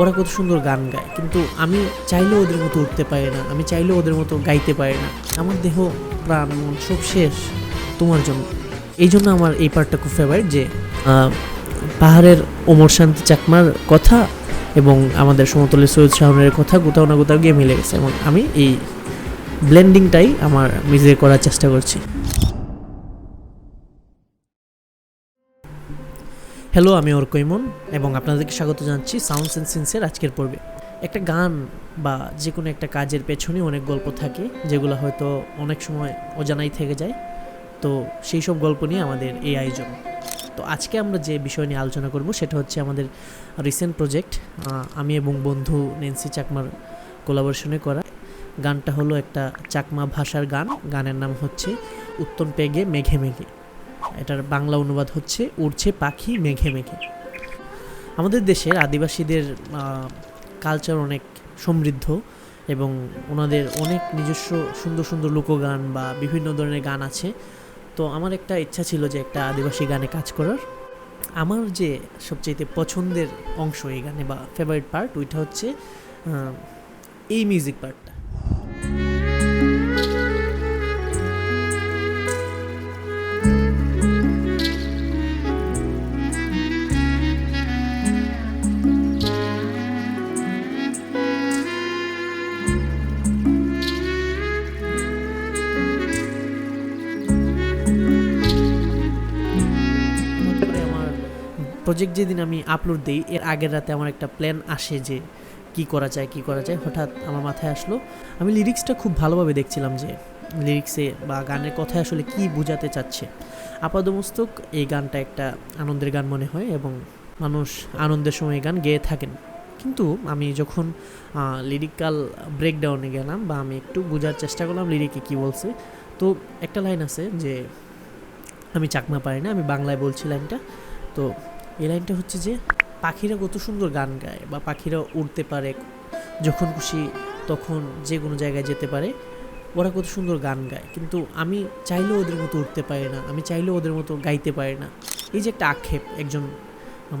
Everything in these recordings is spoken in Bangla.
ওরা কত সুন্দর গান গায়। কিন্তু আমি চাইলেও ওদের মতো উঠতে পারি না। আমি চাইলেও ওদের মতো গাইতে পারি না। আমার দেহ, প্রাণ, মন সব শেষ তোমার জন্য। এই জন্য আমার এই পার্টটা খুব ফেভারিট যে পাহাড়ের ওমর শান্তি চাকমার কথা এবং আমাদের সমতলের সৈয়দ শাহনের কথা কোথাও না কোথাও গিয়ে মিলে গেছে। এবং আমি এই ব্লেন্ডিংটাই আমার নিজে করার চেষ্টা করছি। হ্যালো আমি অর্কইমন এবং আপনাদেরকে স্বাগত জানাচ্ছি সাউন্ডস অ্যান্ড সিন্সের আজকের পর্বে। একটা গান বা যে কোনো একটা কাজের পেছনে অনেক গল্প থাকে, যেগুলো হয়তো অনেক সময় অজানাই থেকে যায়। তো সেই সব গল্প নিয়ে আমাদের এই আয়োজন। তো আজকে আমরা যে বিষয় নিয়ে আলোচনা করব, সেটা হচ্ছে আমাদের রিসেন্ট প্রজেক্ট আমি এবং বন্ধু নেন্সি চাকমার কোলাবরেশনে করা। গানটা হলো একটা চাকমা ভাষার গান। গানের নাম হচ্ছে উত্তম পেগে মেঘে মেঘে। এটার বাংলা অনুবাদ হচ্ছে, উড়ছে পাখি মেঘে মেঘে। আমাদের দেশের আদিবাসীদের কালচার অনেক সমৃদ্ধ এবং ওনাদের অনেক নিজস্ব সুন্দর সুন্দর লোকগান বা বিভিন্ন ধরনের গান আছে। তো আমার একটা ইচ্ছা ছিল যে একটা আদিবাসী গানে কাজ করার। আমার যে সবচেয়ে পছন্দের অংশ এই গানে বা ফেভারিট পার্ট ওইটা হচ্ছে এই মিউজিক পার্টটা প্রজেক্ট যেদিন আমি আপলোড দিই, এর আগের রাতে আমার একটা প্ল্যান আসে যে কি করা যায়, কি করা যায়। হঠাৎ আমার মাথায় আসলো, আমি লিরিক্সটা খুব ভালোভাবে দেখছিলাম যে লিরিক্সে বা গানের কথায় আসলে কি বোঝাতে চাচ্ছে। আপাদমস্তক, এই গানটা একটা আনন্দের গান মনে হয় এবং মানুষ আনন্দের সময় গান গেয়ে থাকেন। কিন্তু আমি যখন লিরিক্যাল ব্রেকডাউনে গেলাম বা আমি একটু বোঝার চেষ্টা করলাম লিরিকে কি বলছে, তো একটা লাইন আছে যে, আমি চাকমা পারি না, আমি বাংলায় বলছি লাইনটা তো এই লাইনটা হচ্ছে যে পাখিরা কত সুন্দর গান গায় বা পাখিরা উড়তে পারে, যখন খুশি তখন যে কোনো জায়গায় যেতে পারে, ওরা কত সুন্দর গান গায়। কিন্তু আমি চাইলেও ওদের মতো উঠতে পারি না, আমি চাইলেও ওদের মতো গাইতে পারি না। এই যে একটা আক্ষেপ, একজন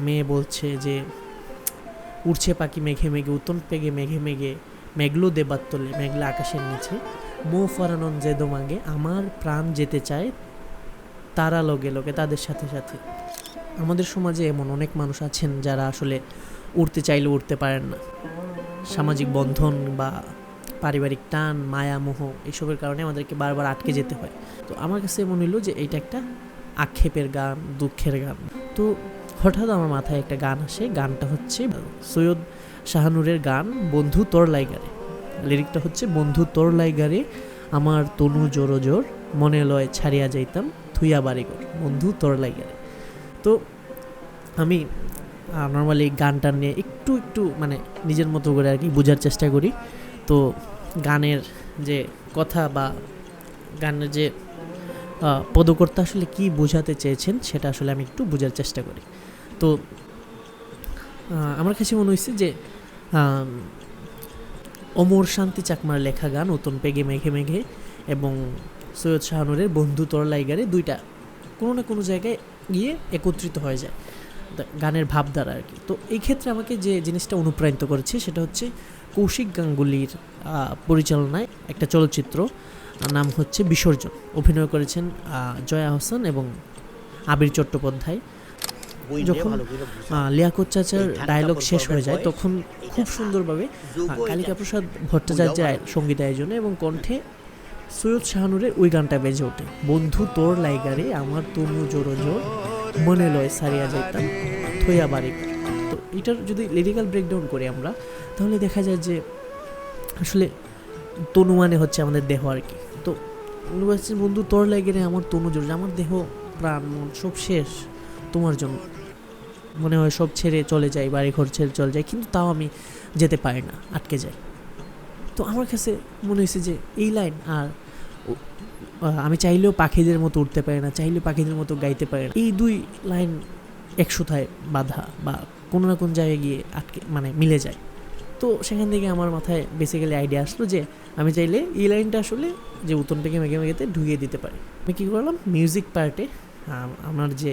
মেয়ে বলছে যে, উড়ছে পাখি মেঘে মেঘে উত্তম পেগে মেঘে মেঘে, মেঘলো দেবার তলে মেঘলা আকাশের নিচে, মো ফরানন যে দোমাগে, আমার প্রাণ যেতে চায়, তারা লগে লগে, তাদের সাথে সাথে। আমাদের সমাজে এমন অনেক মানুষ আছেন যারা আসলে উঠতে চাইলে উঠতে পারেন না। সামাজিক বন্ধন বা পারিবারিক টান মায়া মোহ কারণে আমাদেরকে বারবার আটকে যেতে হয়। তো আমার কাছে মনে হলো যে এইটা একটা আক্ষেপের গান, দুঃখের গান। তো হঠাৎ আমার মাথায় একটা গান আসে, গানটা হচ্ছে সৈয়দ শাহানুরের গান, বন্ধু তোর লাইগারে। লিরিকটা হচ্ছে, বন্ধু তোর লাইগারে, আমার তনু জোর জোর মনে লয় ছাড়িয়া যাইতাম, থুইয়া বাড়িঘর। বন্ধু তোর লাইগারে। তো আমি নর্মালি গানটা নিয়ে একটু একটু মানে নিজের মতো করে আর কি বোঝার চেষ্টা করি। তো গানের যে কথা বা গানের যে পদকর্তা আসলে কি বোঝাতে চেয়েছেন সেটা আসলে আমি একটু বোঝার চেষ্টা করি। তো আমার কাছে মনে হয়েছে যে অমর শান্তি চাকমার লেখা গান নতুন পেগে মেঘে মেঘে এবং সৈয়দ শাহানুরের বন্ধু তোর লাইগারে দুইটা কোনো না কোনো জায়গায় গিয়ে একত্রিত হয়ে যায়। গানের ভাবধারা আর কি। তো এই ক্ষেত্রে আমাকে যে জিনিসটা অনুপ্রাণিত করেছে সেটা হচ্ছে কৌশিক গাঙ্গুলির পরিচালনায় একটা চলচ্চিত্র নাম হচ্ছে বিসর্জন। অভিনয় করেছেন জয়া হোসেন এবং আবির চট্টোপাধ্যায়। যখন লিয়াকত চাচার ডায়লগ শেষ হয়ে যায় তখন খুব সুন্দরভাবে আহ, কালিকা প্রসাদ ভট্টাচার্যের সংগীত আয়োজনে এবং কণ্ঠে সৈয়দ শাহানুরের ওই গানটা বেজে ওঠে। বন্ধু, তোর লাইগারে আমার তনু জোর জোর, মনে লয় সারিয়া যাইতাম, থইয়া বাড়ি তো এটার যদি লিরিক্যাল ব্রেকডাউন করি আমরা, তাহলে দেখা যায় যে আসলে তনু মানে হচ্ছে আমাদের দেহ আর কি। তো বন্ধু, তোর লাইগারে আমার তনু জোর আমার দেহ, প্রাণ, মন সব শেষ, তোমার জন্য। মনে হয় সব ছেড়ে চলে যাই বাড়ি ঘর ছেড়ে চলে যাই কিন্তু তাও আমি যেতে পারি না, আটকে যাই। তো আমার কাছে মনে হয়েছে যে এই লাইন আর আমি চাইলেও পাখিদের মতো উঠতে পারি না, চাইলেও পাখিদের মতো গাইতে পারি না। এই দুই লাইন একশোথায় বাধা বা কোনো না কোনো জায়গায় গিয়ে আটকে মানে মিলে যায়। তো সেখান থেকে আমার মাথায় বেসিক্যালি আইডিয়া আসলো যে আমি চাইলে এই লাইনটা আসলে যে উত্তন থেকে মেঘে মেঘেতে ঢুকিয়ে দিতে পারি। আমি কী করলাম? মিউজিক পার্টে আমার যে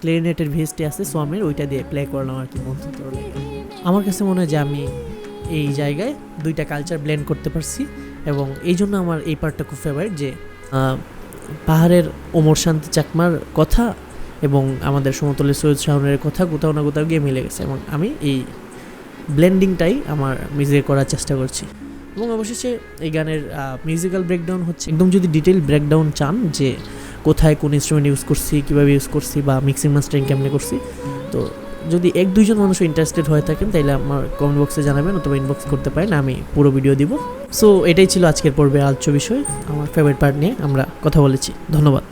ক্লেরিনেটের ভেস্টে আছে সোয়ামের ওইটা দিয়ে প্লে করলাম আর কি বন্ধু আমার কাছে মনে হয় যে আমি এই জায়গায় দুইটা কালচার ব্লেন্ড করতে পারছি এবং এই জন্য আমার এই পার্টটা খুব ফেভারিট যে পাহাড়ের ওমর শান্তি চাকমার কথা এবং আমাদের সমতলের সৈয়দ শাহনের কথা কোথাও না কোথাও গিয়ে মিলে গেছে এবং আমি এই ব্লেন্ডিংটাই আমার মিউজিকে করার চেষ্টা করছি। এবং অবশেষে এই গানের মিউজিক্যাল ব্রেকডাউন হচ্ছে। একদম যদি ডিটেল ব্রেকডাউন চান যে কোথায় কোন ইনস্ট্রুমেন্ট ইউজ করছি, কীভাবে ইউজ করছি বা মিক্সিং মাস্টারিং কেমনে করছি, তো যদি এক, দুইজন মানুষ ইন্টারেস্টেড হয়ে থাকেন তাহলে আমার কমেন্ট বক্সে জানাবেন অথবা ইনবক্স করতে পারেন, আমি পুরো ভিডিও দিব। সো এটাই ছিল আজকের পর্বে আলোচ্য বিষয়, আমার ফেভারিট পার্ট নিয়ে আমরা কথা বলেছি। ধন্যবাদ।